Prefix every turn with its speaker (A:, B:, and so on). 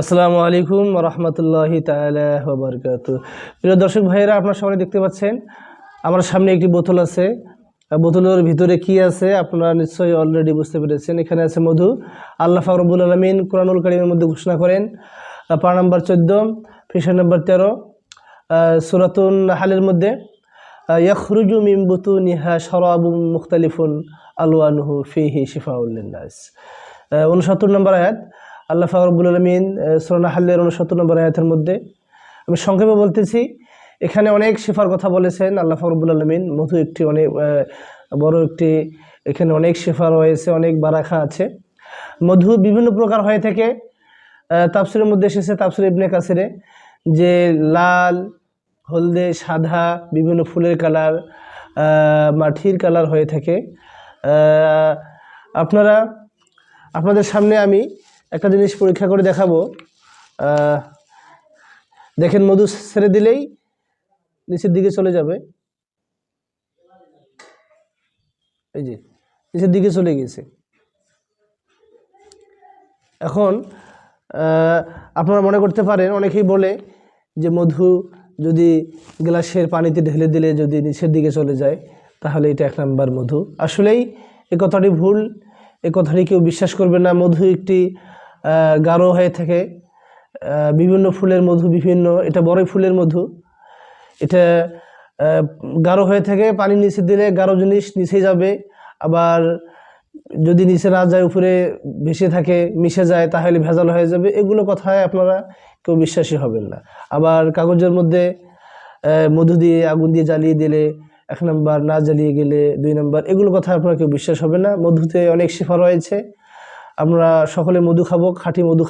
A: আসসালামু আলাইকুম রহমতুল্লাহি তালা বরকাত প্রিয় দর্শক ভাইয়েরা, আপনার সামনে দেখতে পাচ্ছেন, আমার সামনে একটি বোতল আছে। বোতলের ভিতরে কি আছে আপনারা নিশ্চয়ই অলরেডি বুঝতে পেরেছেন। এখানে আছে মধু। আল্লাহ ফাকরবুল আলমিন কোরআনুল কারিমের মধ্যে ঘোষণা করেন পারা নম্বর চোদ্দ ফিসার নম্বর তেরো সুরাতুন হালের মধ্যে ইয়াখরুজু মিমবুতু নিহা সরাবু মুখতালিফুন আলওয়ানহু ফিহি শিফাউল্লিনাস উনসত্তর নম্বর আয়াত আল্লাহ ফাকরবুল আলমিন সুরানা হাল্লের উনসত্তর নম্বর আয়াতের মধ্যে আমি সংক্ষেপে বলতেছি এখানে অনেক শেফার কথা বলেছেন আল্লাহ ফরবুল আলমিন মধু একটি অনেক বড় একটি এখানে অনেক শেফা রয়েছে অনেক বারাখা আছে। মধু বিভিন্ন প্রকার হয়ে থাকে আহ, তাফসিরের মধ্যে এসেছে তাফসির ইবনে কাসিরে যে লাল হলদে সাদা বিভিন্ন ফুলের কালার মাটির কালার হয়ে থাকে। আপনারা আপনাদের সামনে আমি একটা জিনিস পরীক্ষা করে দেখাবো। দেখেন মধু ছেড়ে দিলেই নিচের দিকে চলে যাবে। এই যে, নিচের দিকে চলে গেছে এখন আপনারা মনে করতে পারেন, অনেকেই বলে যে মধু যদি গ্লাসের পানিতে ঢেলে দিলে যদি নিচের দিকে চলে যায়, তাহলে এটা এক নাম্বার মধু। আসলেই এ কথাটি ভুল, এ কথাটি কেউ বিশ্বাস করবে না। মধু একটি গাঢ় হয়ে থাকে। বিভিন্ন ফুলের মধু, বিভিন্ন, এটা বড় ফুলের মধু। এটা গাঢ় হয়ে থাকে, পানি নিচে দিলে গাঢ় জিনিস নিচে যাবে। আবার যদি নিচে না যায়, উপরে ভেসে থাকে, মিশে যায়, তাহলে ভেজাল হয়ে যাবে। এগুলো কথায় আপনারা কেউ বিশ্বাসী হবেন না। আবার কাগজের মধ্যে মধু দিয়ে, আগুন দিয়ে জ্বালিয়ে দিলে, এক নম্বর না জ্বালিয়ে গেলে দুই নম্বর, এগুলো কথা আপনারা কেউ বিশ্বাস হবে না। মধুতে অনেক শেফা রয়েছে। আমরা সকলে মধু খাব খাঁটি মধু